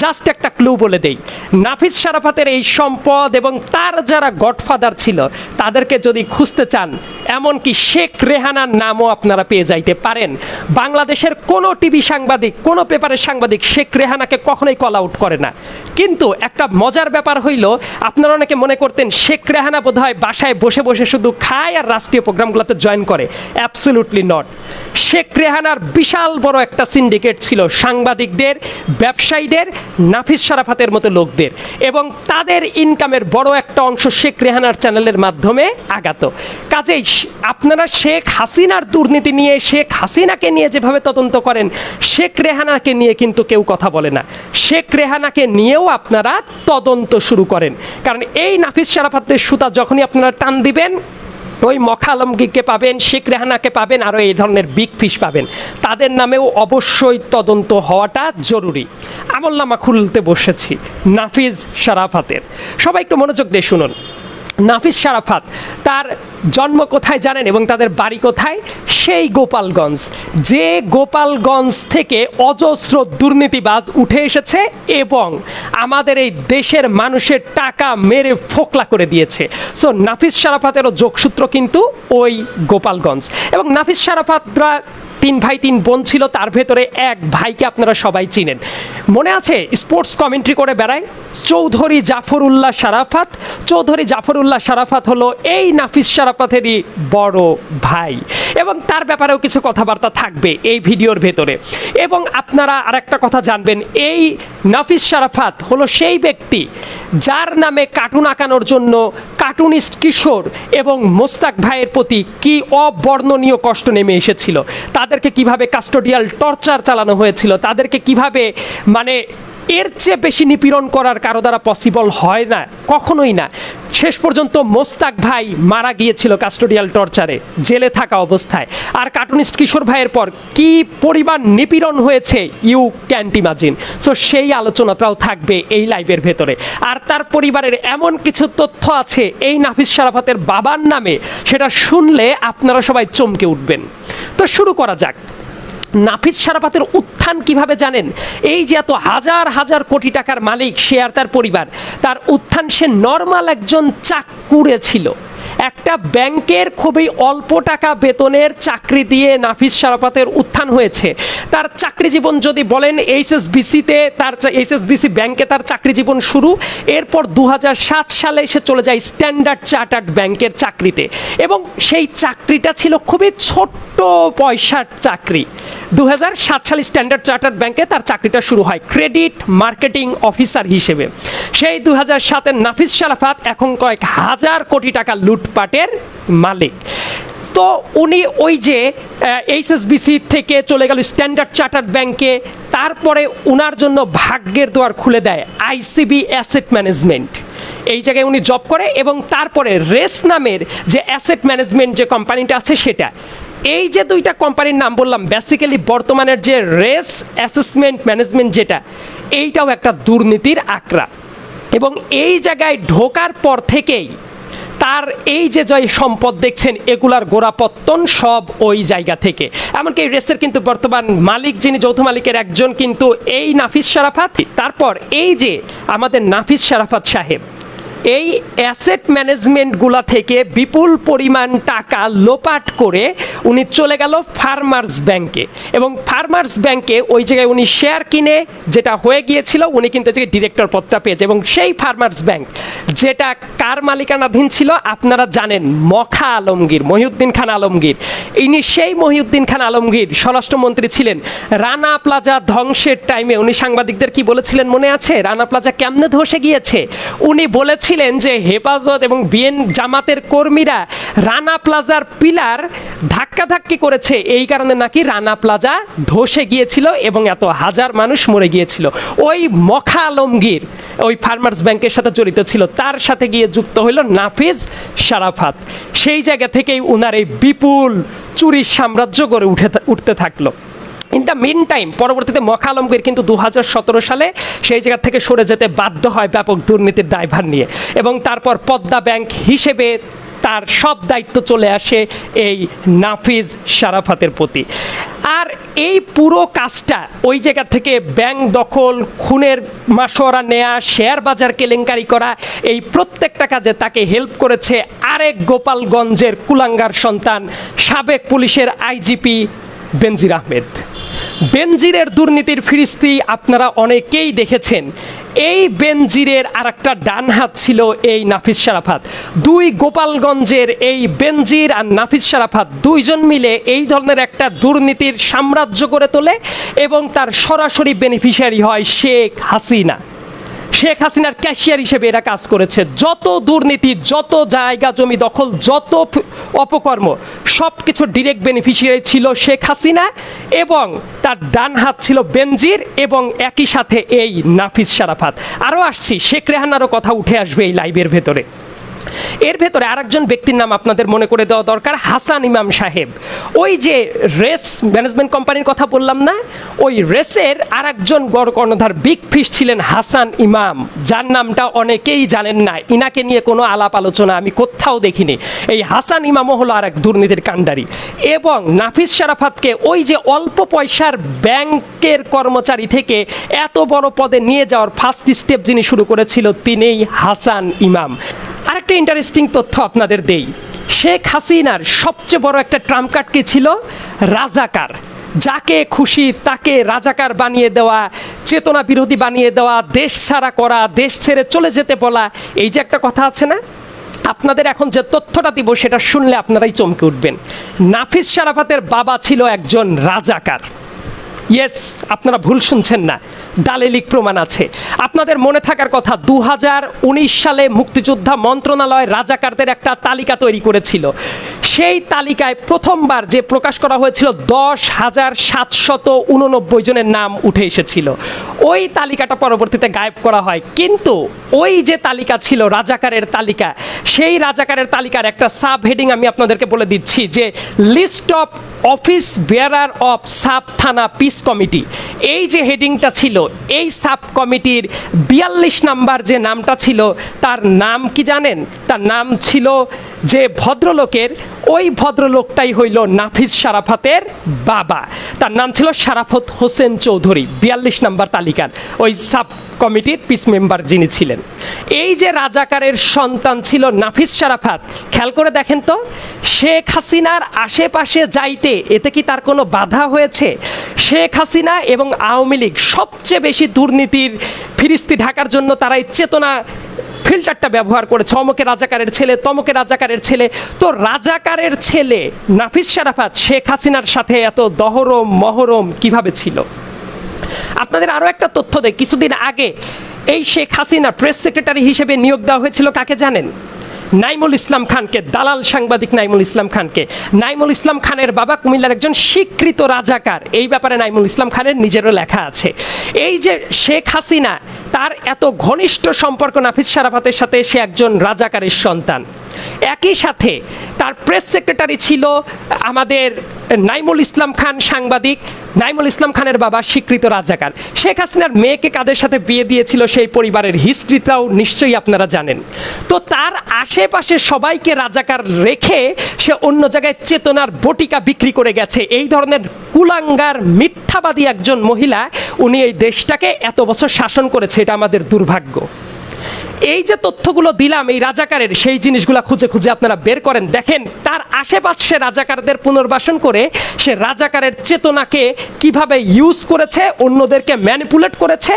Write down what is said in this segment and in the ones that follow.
Just একটা clue বলে দেই। নাফিস শারাফাতের এই সম্পদ এবং তার যারা গডফাদার ছিল, তাদেরকে যদি খুঁজতে চান এমনকি শেখ রেহানার নামও আপনারা পেয়ে যাইতে পারেন। বাংলাদেশের কোনো টিভি সাংবাদিক, কোনো পেপারের সাংবাদিক শেখ রেহানাকে কখনোই কল আউট করে না। কিন্তু একটা মজার ব্যাপার হইল, আপনারা অনেকে মনে করতেন শেখ রেহানা বোধহয় বাসায় বসে বসে শুধু খায় আর রাষ্ট্রীয় প্রোগ্রামগুলোতে জয়েন করে। অ্যাবসলিউটলি নট শেখ রেহানার বিশাল বড় একটা সিন্ডিকেট ছিল সাংবাদিকদের, ব্যবসায়ীদের, নাফিস শারাফাতের মতো লোকদের এবং তাদের ইনকামের বড় একটা অংশ শেখ রেহানার চ্যানেলের মাধ্যমে আগাত। কাজেই আপনারা শেখ হাসিনার দুর্নীতি নিয়ে, শেখ হাসিনাকে নিয়ে যেভাবে তদন্ত করেন, শেখ রেহানাকে নিয়ে কিন্তু কেউ কথা বলে না। শেখ রেহানাকে নিয়েও আপনারা তদন্ত শুরু করেন। কারণ এই নাফিস শারাফাতের সুতা যখনই আপনারা টান দিবেন, ওই মখা পাবেন, শেখ রেহানাকে পাবেন, আরও এই ধরনের বিগ ফিশ পাবেন। তাদের নামেও অবশ্যই তদন্ত হওয়াটা জরুরি। আমল্লামা খুলতে বসেছি নাফিজ শারাফাতের। সবাই একটু মনোযোগ দিয়ে শুনুন। নাফিস সারাফাত তার জন্ম কোথায় জানেন এবং তাদের বাড়ি কোথায়? সেই গোপালগঞ্জ। যে গোপালগঞ্জ থেকে অজস্র দুর্নীতিবাজ উঠে এসেছে এবং আমাদের এই দেশের মানুষের টাকা মেরে ফোকলা করে দিয়েছে। সো নাফিস সারাফাতেরও যোগসূত্র কিন্তু ওই গোপালগঞ্জ। এবং নাফিস শারাফাতরা তিন ভাই, তিন বোন ছিল, তার ভেতরে এক ভাইকে আপনারা সবাই চিনেন। মনে আছে, স্পোর্টস কমেন্ট্রি করে বেড়ায়? চৌধুরী জাফরুল্লাহ শারাফাত। চৌধুরী জাফরুল্লাহ শারাফাত হলো এই নাফিস শারাফাতেরই বড় ভাই। এবং তার ব্যাপারেও কিছু কথাবার্তা থাকবে এই ভিডিওর ভেতরে। এবং আপনারা আরেকটা কথা জানবেন, এই নাফিস শারাফাত হলো সেই ব্যক্তি যার নামে কার্টুন আঁকানোর জন্য কার্টুনিস্ট কিশোর এবং মোস্তাক ভাইয়ের প্রতি কি অবর্ণনীয় কষ্ট নেমে এসেছিল? তাদেরকে কীভাবে কাস্টোডিয়াল টর্চার চালানো হয়েছিল? তাদেরকে কীভাবে মানে এর চেয়ে বেশি নিপীড়ন করার কারও দ্বারা পসিবল হয় না, কখনোই না। শেষ পর্যন্ত মোস্তাক ভাই মারা গিয়েছিল কাস্টোডিয়াল টর্চারে জেলে থাকা অবস্থায়। আর কার্টুনিস্ট কিশোর ভাইয়ের পর কি পরিমাণ নিপীড়ন হয়েছে ইউ ক্যান্ট ইমাজিন সো সেই আলোচনাটাও থাকবে এই লাইভের ভেতরে। আর তার পরিবারের এমন কিছু তথ্য আছে, এই নাফিস শারাফাতের বাবার নামে, সেটা শুনলে আপনারা সবাই চমকে উঠবেন। তো শুরু করা যাক। নাফিস সারাপাতের উত্থান কীভাবে জানেন? এই যে এত হাজার হাজার কোটি টাকার মালিক, সে আর তার পরিবার। তার উত্থান সে নর্মাল একজন চাকুরে ছিল। একটা ব্যাংকের খুবই অল্প টাকা বেতনের চাকরি দিয়ে নাফিস শারাফাতের উত্থান হয়েছে। তার চাকরি জীবন যদি বলেন, এইচএসবিসিতে তার এইচএসবিসি ব্যাংকে তার চাকরি জীবন শুরু। এরপর দু হাজার সাত সালে সে চলে যায় স্ট্যান্ডার্ড চার্টার্ড ব্যাংকের চাকরিতে। এবং সেই চাকরিটা ছিল খুবই ছোট্ট পয়সার চাকরি। দু হাজার সাত সালে স্ট্যান্ডার্ড চার্টার্ড ব্যাংকে তার চাকরিটা শুরু হয় ক্রেডিট মার্কেটিং অফিসার হিসেবে। সেই দু হাজার সাতের নাফিস শারাফাত এখন কয়েক হাজার কোটি টাকা লুটপাটের মালিক। তো উনি ওই যে এইচএসবিসি থেকে চলে গেল স্ট্যান্ডার্ড চার্টার্ড ব্যাংকে, তারপরে উনার জন্য ভাগ্যের দুয়ার খুলে দেয় আইসিবি অ্যাসেট ম্যানেজমেন্ট। এই জায়গায় উনি জব করে এবং তারপরে রেস নামের যে অ্যাসেট ম্যানেজমেন্ট যে কোম্পানিটা আছে সেটা। এই যে দুইটা কোম্পানির নাম বললাম বেসিক্যালি বর্তমানের যে রেস অ্যাসেসমেন্ট ম্যানেজমেন্ট যেটা, এইটাও একটা দুর্নীতির আঁকড়া এবং এই জায়গায় ঢোকার পর থেকেই তার এই যে জয় সম্পদ দেখছেন, এগুলার গোড়াপত্তন সব ওই জায়গা থেকে। এমনকি রেসের কিন্তু বর্তমান মালিক যিনি যৌথ মালিকের একজন কিন্তু এই নাফিস শারাফাত, তারপর এই যে আমাদের নাফিস শারাফাত সাহেব, এই অ্যাসেট ম্যানেজমেন্টগুলা থেকে বিপুল পরিমাণ টাকা লোপাট করে উনি চলে গেল ফার্মার্স ব্যাংকে এবং ফার্মার্স ব্যাংকে ওই জায়গায় উনি শেয়ার কিনে যেটা হয়ে গিয়েছিল, উনি কিন্তু থেকে ডিরেক্টর পদটা পেয়েছে। এবং সেই ফার্মার্স ব্যাংক যেটা কার মালিকানাধীন ছিল, আপনারা জানেন, মখা আলমগীর, মহিউদ্দিন খান আলমগীর। ইনি সেই মহিউদ্দিন খান আলমগীর, স্বরাষ্ট্রমন্ত্রী ছিলেন। রানা প্লাজা ধ্বংসের টাইমে উনি সাংবাদিকদের কি বলেছিলেন মনে আছে? রানা প্লাজা কেমনে ধসে গিয়েছে? উনি বলেছিলেন যে হেফাজত এবং বিএন জামাতের কর্মীরা রানা প্লাজার পিলার ধাক্কাধাক্কি করেছে। এই কারণে নাকি রানা প্লাজা ধসে গিয়েছিল এবং এত হাজার মানুষ মরে গিয়েছিল। ওই মখা আলমগীর ওই ফার্মার্স ব্যাংকের সাথে জড়িত ছিল। তার সাথে গিয়ে যুক্ত হইল নাফিজ সারাফাত সেই জায়গা থেকেই উনার এই বিপুল চুরির সাম্রাজ্য গড়ে উঠে উঠতে থাকল। ইন দ্য মিন টাইম পরবর্তীতে মখা আলমগীর কিন্তু দু হাজার সতেরো সালে সেই জায়গা থেকে সরে যেতে বাধ্য হয় ব্যাপক দুর্নীতির দায়ভার নিয়ে। এবং তারপর পদ্মা ব্যাংক হিসেবে তার সব দায়িত্ব চলে আসে এই নাফিজ শারাফাতের প্রতি। আর এই পুরো কাজটা ওই জায়গা থেকে ব্যাংক দখল, খুনের মাসোয়ারা নেয়া, শেয়ার বাজার কেলেঙ্কারি করা, এই প্রত্যেকটা কাজে তাকে হেল্প করেছে আরেক গোপালগঞ্জের কুলাঙ্গার সন্তান, সাবেক পুলিশের আইজিপি বেনজির আহমেদ। বেনজিরের দুর্নীতির ফিরিস্তি আপনারা অনেকেই দেখেছেন। এই বেনজিরের আর একটা ডান হাত ছিল এই নাফিস সারাফাত দুই গোপালগঞ্জের এই বেনজির আর নাফিস সারাফাত দুইজন মিলে এই ধরনের একটা দুর্নীতির সাম্রাজ্য করে তোলে এবং তার সরাসরি বেনিফিশিয়ারি হয় শেখ হাসিনা। শেখ হাসিনার ক্যাশিয়ার হিসেবে এরা কাজ করেছে। যত দুর্নীতি, যত জায়গা জমি দখল, যত অপকর্ম সব কিছু ডিরেক্ট বেনিফিশিয়ারি ছিল শেখ হাসিনা এবং তার ডান হাত ছিল বেনজির এবং একই সাথে এই নাফিস সারাফাত। আরও আসছি, শেখ রেহানারও কথা উঠে আসবে এই লাইভের ভেতরে। এর ভেতরে আরেকজন ব্যক্তির নাম আপনাদের মনে করে দেওয়া দরকার, হাসান ইমাম সাহেব। ওই যে রেস ম্যানেজমেন্ট কোম্পানির কথা বললাম না, ওই রেসের আরেকজন বড় কর্ণধার বিগ ফিশ ছিলেন হাসান ইমাম, যার নামটা অনেকেই জানেন না, ইনাকে নিয়ে কোনো আলাপ আলোচনা আমি কোথাও দেখিনি। এই হাসান ইমামও হলো আর এক দুর্নীতির কাণ্ডারি। এবং নাফিস শারাফাতকে ওই যে অল্প পয়সার ব্যাংকের কর্মচারী থেকে এত বড় পদে নিয়ে যাওয়ার ফার্স্ট স্টেপ যিনি শুরু করেছিল তিনিই হাসান ইমাম। আরেকটা ইন্টারেস্টিং তথ্য আপনাদের দেই। শেখ হাসিনার সবচেয়ে বড় একটা ট্রাম্প কার্ড কি ছিল? রাজাকার। যাকে খুশি তাকে রাজাকার বানিয়ে দেওয়া, চেতনা বিরোধী বানিয়ে দেওয়া, দেশ ছাড়া করা, দেশ ছেড়ে চলে যেতে বলা, এই যে একটা কথা আছে না? আপনাদের এখন যে তথ্যটা দিব সেটা শুনলে আপনারাই চমকে উঠবেন। নাফিস শারাফাতের বাবা ছিল একজন রাজাকার। ইয়েস আপনারা ভুল শুনছেন না। দালেলিক প্রমাণ আছে। আপনাদের মনে থাকার কথা দু হাজার উনিশ সালে মুক্তিযোদ্ধা মন্ত্রণালয় রাজাকারদের একটা তালিকা তৈরি করেছিল। সেই তালিকায় প্রথমবার যে প্রকাশ করা হয়েছিল, দশ হাজার সাতশত উননব্বই জনের নাম উঠে এসেছিল। ওই তালিকাটা পরবর্তীতে গায়েব করা হয়। কিন্তু ওই যে তালিকা ছিল, রাজাকারের তালিকা, সেই রাজাকারের তালিকার একটা সাব হেডিং আমি আপনাদেরকে বলে দিচ্ছি যে, list of office bearer of sub thana peace committee এই যে হেডিংটা ছিল, এই সাব কমিটির বিয়াল্লিশ নাম্বার যে নামটা ছিল, তার নাম কি জানেন? তার নাম ছিল যে ভদ্রলোকের, ওই ভদ্রলোকটাই হইল নাফিস শারাফাতের বাবা। তার নাম ছিল শারাফত হোসেন চৌধুরী, বিয়াল্লিশ নাম্বার তালিকার। ওই সাব কমিটির পিস মেম্বার যিনি ছিলেন। এই যে রাজাকারের সন্তান ছিল নাফিস শারাফাত খেয়াল করে দেখেন তো, শেখ হাসিনার আশেপাশে যাইতে এতে কি তার কোনো বাধা হয়েছে? শেখ হাসিনা এবং আওয়ামী লীগ সবচেয়ে বেশি দুর্নীতির ফিরিস্তি ঢাকার জন্য তারা এই চেতনা ফিল্টারটা ব্যবহার করেছে। অমকে রাজাকারের ছেলে তমকে রাজাকারের ছেলে। তো রাজাকারের ছেলে নাফিস শারাফাত শেখ হাসিনার সাথে এত দহরম, মহরম কীভাবে ছিল? আপনাদের আরও একটা তথ্য দেয় কিছুদিন আগে এই শেখ হাসিনা প্রেস সেক্রেটারি হিসেবে নিয়োগ দেওয়া হয়েছিল, কাকে জানেন? নাইমুল ইসলাম খানকে, দালাল সাংবাদিক নাইমুল ইসলাম খানকে। নাইমুল ইসলাম খানের বাবা কুমিল্লার একজন স্বীকৃত রাজাকার। এই ব্যাপারে নাইমুল ইসলাম খানের নিজেরও লেখা আছে। এই যে শেখ হাসিনা, তার এত ঘনিষ্ঠ সম্পর্ক নাফিস সারাফাতের সাথে সে একজন রাজাকারের সন্তান। একই সাথে তার প্রেস সেক্রেটারি ছিল আমাদের নাইমুল ইসলাম খান সাংবাদিক। নাইমুল ইসলাম খানের বাবা স্বীকৃত রাজাকার। শেখ হাসিনার মেয়েকে কাদের সাথে বিয়ে দিয়েছিল সেই পরিবারের হিস্ট্রিটাও নিশ্চয়ই আপনারা জানেন। তো তার আশেপাশে সবাইকে রাজাকার রেখে সে অন্য জায়গায় চেতনার বটিকা বিক্রি করে গেছে। এই ধরনের কুলাঙ্গার, মিথ্যাবাদী একজন মহিলা, উনি এই দেশটাকে এত বছর শাসন করেছে, এটা আমাদের দুর্ভাগ্য। এই যে তথ্যগুলো দিলাম, এই রাজাকারের সেই জিনিসগুলো খুঁজে খুঁজে আপনারা বের করেন। দেখেন, তার আশেপাশে রাজাকারদের পুনর্বাসন করে সে রাজাকারের চেতনাকে কীভাবে ইউজ করেছে, অন্যদেরকে ম্যানিপুলেট করেছে,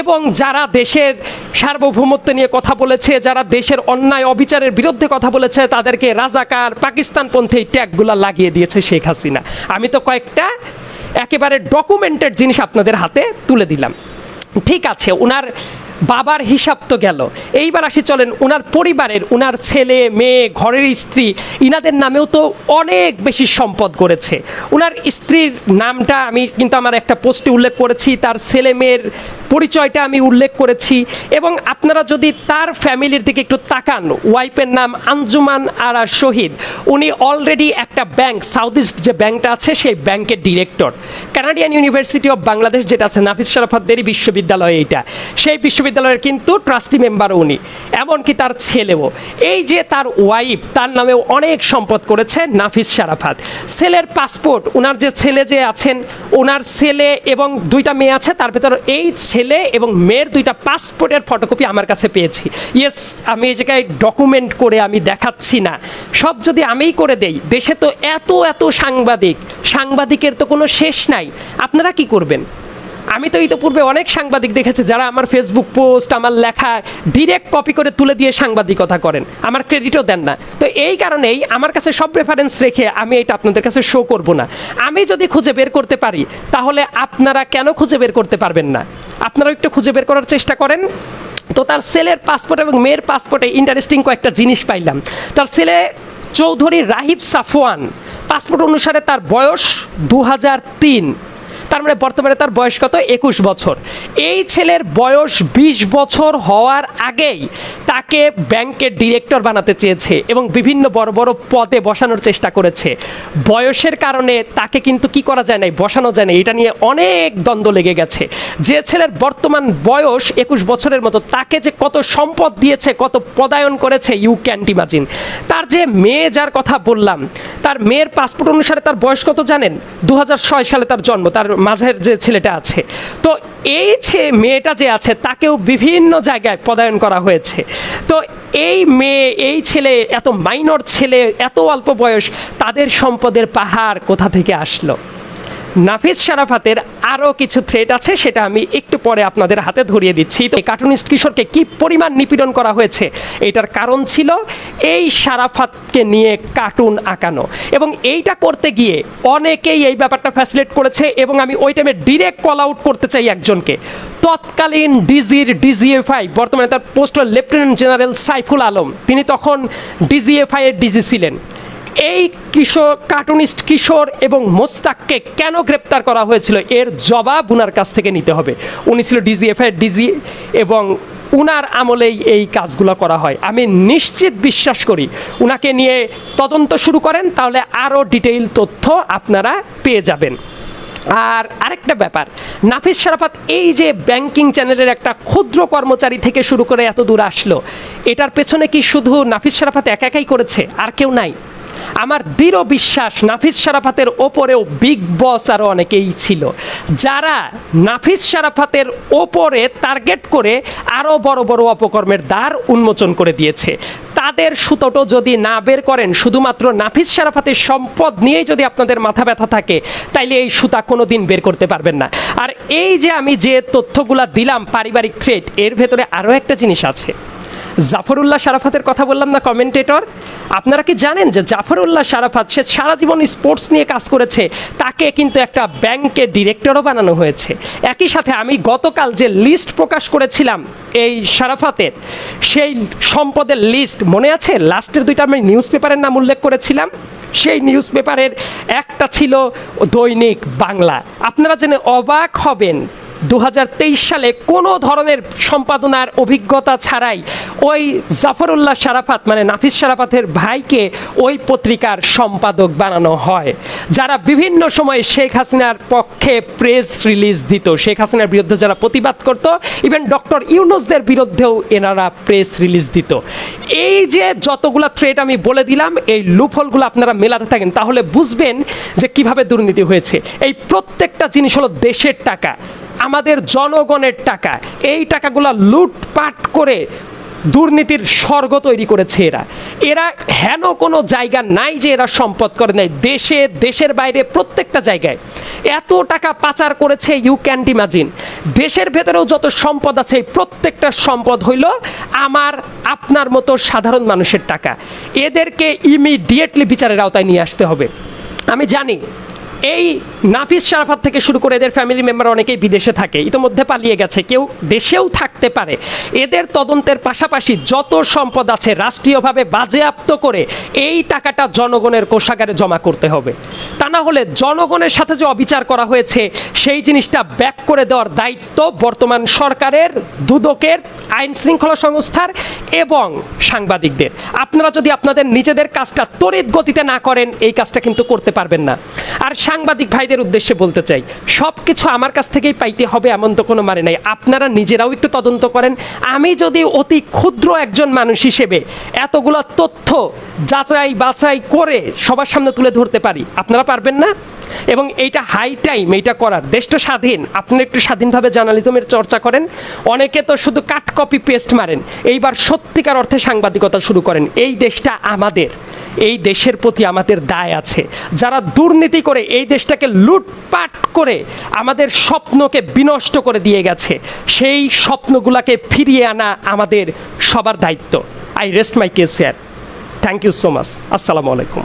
এবং যারা দেশের সার্বভৌমত্ব নিয়ে কথা বলেছে, যারা দেশের অন্যায় অবিচারের বিরুদ্ধে কথা বলেছে, তাদেরকে রাজাকার পাকিস্তানপন্থী এই ট্যাগগুলো লাগিয়ে দিয়েছে শেখ হাসিনা। আমি তো কয়েকটা একেবারে ডকুমেন্টেড জিনিস আপনাদের হাতে তুলে দিলাম। ঠিক আছে ওনার বাবার হিসাব তো গেল। এইবার আসি চলেন ওনার পরিবারের ওনার ছেলে, মেয়ে, ঘরের স্ত্রী, ইনাদের নামেও তো অনেক বেশি সম্পদ করেছে। ওনার স্ত্রীর নামটা আমি কিন্তু আমার একটা পোস্টে উল্লেখ করেছি, তার ছেলে মেয়ের পরিচয়টা আমি উল্লেখ করেছি এবং আপনারা যদি তার ফ্যামিলির দিকে একটু তাকান, ওয়াইফের নাম আঞ্জুমান আরা শহীদ। উনি অলরেডি একটা ব্যাংক সাউথ ইস্ট যে ব্যাংকটা আছে সেই ব্যাংকের director Canadian university of Bangladesh যেটা আছে, নাফিস শরাফতদেরই বিশ্ববিদ্যালয় এইটা। সেই বিশ্ববিদ্যালয়ের কিন্তু ট্রাস্টি মেম্বার উনি, এমনকি তার ছেলেও। এই যে তার ওয়াইফ তার নামেও অনেক সম্পদ করেছে নাফিস শারাফাত। ছেলের পাসপোর্ট ওনার যে ছেলে যে আছেন ওনার ছেলে এবং দুইটা মেয়ে আছে, তার ভেতর এই ছেলে এবং মেয়ের দুইটা পাসপোর্টের ফটোকপি আমার কাছে পেয়েছি। ইয়েস আমি এই জায়গায় ডকুমেন্ট করে আমি দেখাচ্ছি না। সব যদি আমিই করে দেই, দেশে তো এত এত সাংবাদিক, সাংবাদিকের তো কোনো শেষ নাই। আপনারা কি করবেন? আমি তো ইতিপূর্বে অনেক সাংবাদিক দেখেছি যারা আমার ফেসবুক পোস্ট আমার লেখা ডিরেক্ট কপি করে তুলে দিয়ে সাংবাদিকতা করেন। আমার ক্রেডিটও দেন না। তো এই কারণেই আমার কাছে সব রেফারেন্স রেখে আমি এটা আপনাদের কাছে শো করব না। আমি যদি খুঁজে বের করতে পারি, তাহলে আপনারা কেন খুঁজে বের করতে পারবেন না? আপনারাও একটু খুঁজে বের করার চেষ্টা করেন। তো তার ছেলের পাসপোর্ট এবং মেয়ের পাসপোর্টে ইন্টারেস্টিং কয়েকটা জিনিস পাইলাম। তার ছেলে চৌধুরী রাহিব সাফওয়ান। পাসপোর্ট অনুসারে তার বয়স দু তিন। তার মানে বর্তমানে তার বয়স কত? একুশ বছর। এই ছেলের বয়স বিশ বছর হওয়ার আগেই তাকে ব্যাংকের ডিরেক্টর বানাতে চেয়েছে এবং বিভিন্ন বড় বড় পদে বসানোর চেষ্টা করেছে। বয়সের কারণে তাকে কিন্তু কি করা যায় নাই, বসানো যায় না এটা নিয়ে অনেক দ্বন্দ্ব লেগে গেছে। যে ছেলের বর্তমান বয়স একুশ বছরের মতো, তাকে যে কত সম্পদ দিয়েছে, কত পদায়ন করেছে ইউ ক্যান্ট ইমাজিন তার যে মেয়ে, যার কথা বললাম, তার মেয়ের পাসপোর্ট অনুসারে তার বয়স কত জানেন? দু হাজার ছয় সালে তার জন্ম, তার মাঝের যে ছেলেটা আছে। তো এই ছে মেয়েটা যে আছে, তাকেও বিভিন্ন জায়গায় পদায়ন করা হয়েছে। তো এই মেয়ে, এই ছেলে, এত মাইনর ছেলে, এত অল্প বয়স, তাদের সম্পদের পাহাড় কোথা থেকে আসলো? নাফিস শারাফাতের আরও কিছু থ্রেট আছে, সেটা আমি একটু পরে আপনাদের হাতে ধরিয়ে দিচ্ছি। তো কার্টুনিস্ট কিশোরকে কি পরিমাণ নিপীড়ন করা হয়েছে? এটার কারণ ছিল এই শারাফাতকে নিয়ে কার্টুন আঁকানো। এবং এইটা করতে গিয়ে অনেকেই এই ব্যাপারটা ফ্যাসিলেট করেছে এবং আমি ওই টাইমে ডিরেক্ট কল আউট করতে চাই একজনকে। তৎকালীন ডিজির ডিজিএফআই বর্তমানে তার post lieutenant general Saiful Alam. তিনি তখন ডিজিএফআই এর ডিজি ছিলেন। এই কিশোর কার্টুনিস্ট কিশোর এবং মোস্তাককে কেন গ্রেপ্তার করা হয়েছিল? এর জবাব উনার কাছ থেকে নিতে হবে। উনি ছিল ডিজিএফআই ডিজি এবং উনার আমলেই এই কাজগুলো করা হয়। আমি নিশ্চিত বিশ্বাস করি, উনাকে নিয়ে তদন্ত শুরু করেন, তাহলে আরও ডিটেইল তথ্য আপনারা পেয়ে যাবেন। আর আরেকটা ব্যাপার, নাফিস শারাফাত, এই যে ব্যাংকিং চ্যানেলের একটা ক্ষুদ্র কর্মচারী থেকে শুরু করে এত দূর আসলো, এটার পেছনে কি শুধু নাফিস শারাফাত একা একাই করেছে? আর কেউ নাই? আমার দৃঢ় বিশ্বাস নাফিস শারাফাতের ওপরেও বিগ বস আরও অনেকেই ছিল। যারা নাফিস শারাফাতের ওপরে টার্গেট করে আরও বড় বড় অপকর্মের দ্বার উন্মোচন করে দিয়েছে। তাদের সুতোটো যদি না বের করেন, শুধুমাত্র নাফিস সারাফাতের সম্পদ নিয়েই যদি আপনাদের মাথা ব্যথা থাকে, তাইলে এই সুতা কোনো দিন বের করতে পারবেন না। আর এই যে আমি যে তথ্যগুলা দিলাম, পারিবারিক থ্রেট এর ভেতরে আরও একটা জিনিস আছে। জাফরুল্লাহ শারাফাতের কথা বললাম না কমেন্টেটর আপনারা কি জানেন যে জাফরুল্লাহ শারাফাত সে সারা জীবন স্পোর্টস নিয়ে কাজ করেছে, তাকে কিন্তু একটা ব্যাংকের ডিরেক্টরও বানানো হয়েছে। একই সাথে আমি গতকাল যে লিস্ট প্রকাশ করেছিলাম এই শারাফাতের সেই সম্পদের লিস্ট মনে আছে? লাস্টের দুইটা আমি নিউজ পেপারের নাম উল্লেখ করেছিলাম। সেই নিউজ পেপারের একটা ছিল দৈনিক বাংলা। আপনারা জেনে অবাক হবেন দু হাজার তেইশ সালে কোনো ধরনের সম্পাদনার অভিজ্ঞতা ছাড়াই ওই জাফরুল্লাহ শারাফাত মানে নাফিস শারাফাতের ভাইকে ওই পত্রিকার সম্পাদক বানানো হয়, যারা বিভিন্ন সময়ে শেখ হাসিনার পক্ষে প্রেস রিলিজ দিত। শেখ হাসিনার বিরুদ্ধে যারা প্রতিবাদ করত ইভেন ডক্টর ইউনুসদের বিরুদ্ধেও এনারা প্রেস রিলিজ দিত। এই যে যতগুলা থ্রেট আমি বলে দিলাম, এই লুফলগুলো আপনারা মেলাতে থাকেন, তাহলে বুঝবেন যে কীভাবে দুর্নীতি হয়েছে। এই প্রত্যেকটা জিনিস হলো দেশের টাকা। আমাদের জনগণের টাকা। এই টাকাগুলো লুটপাট করে দুর্নীতির স্বর্গ তৈরি করেছে এরা। এরা হেন কোনো জায়গা নাই যে এরা সম্পদ করে নাই। দেশে, দেশের বাইরে প্রত্যেকটা জায়গায় এত টাকা পাচার করেছে ইউ ক্যান্ট ইমাজিন দেশের ভেতরেও যত সম্পদ আছে প্রত্যেকটা সম্পদ হইল আমার, আপনার মতো সাধারণ মানুষের টাকা। এদেরকে ইমিডিয়েটলি বিচারের আওতায় নিয়ে আসতে হবে। আমি জানি এই নাফিস শারাফাত থেকে শুরু করে এদের ফ্যামিলি মেম্বার অনেকেই বিদেশে থাকে, ইতোমধ্যে পালিয়ে গেছে, কেউ দেশেও থাকতে পারে। এদের তদন্তের পাশাপাশি যত সম্পদ আছে রাষ্ট্রীয়ভাবে বাজেয়াপ্ত করে এই টাকাটা জনগণের কোষাগারে জমা করতে হবে। তা না হলে জনগণের সাথে যে অবিচার করা হয়েছে, সেই জিনিসটা ব্যাক করে দেওয়ার দায়িত্ব বর্তমান সরকারের, দুদকের, আইন শৃঙ্খলা সংস্থার এবং সাংবাদিকদের। আপনারা যদি আপনাদের নিজেদের কাজটা তড়িৎ গতিতে না করেন, এই কাজটা কিন্তু করতে পারবেন না। আর সাংবাদিক ভাইদের উদ্দেশ্যে বলতে চাই সব কিছু আমার কাছ থেকেই পাইতে হবে এমন তো কোনো মানে নাই। আপনারা নিজেরাও একটু তদন্ত করেন। আমি যদি অতি ক্ষুদ্র একজন মানুষ হিসেবে এতগুলো তথ্য যাচাই বাছাই করে সবার সামনে তুলে ধরতে পারি, আপনারা পারবেন না? এবং এইটা হাই টাইম এইটা করার। দেশটা স্বাধীন আপনি একটু স্বাধীনভাবে জার্নালিজমের চর্চা করেন। অনেকে তো শুধু কাট কপি পেস্ট মারেন। এইবার সত্যিকার অর্থে সাংবাদিকতা শুরু করেন। এই দেশটা আমাদের। এই দেশের প্রতি আমাদের দায় আছে। যারা দুর্নীতি করে এই দেশটাকে লুটপাট করে আমাদের স্বপ্নকে বিনষ্ট করে দিয়ে গেছে, সেই স্বপ্নগুলাকে ফিরিয়ে আনা আমাদের সবার দায়িত্ব। I rest my case sir thank you so much আসসালামু আলাইকুম।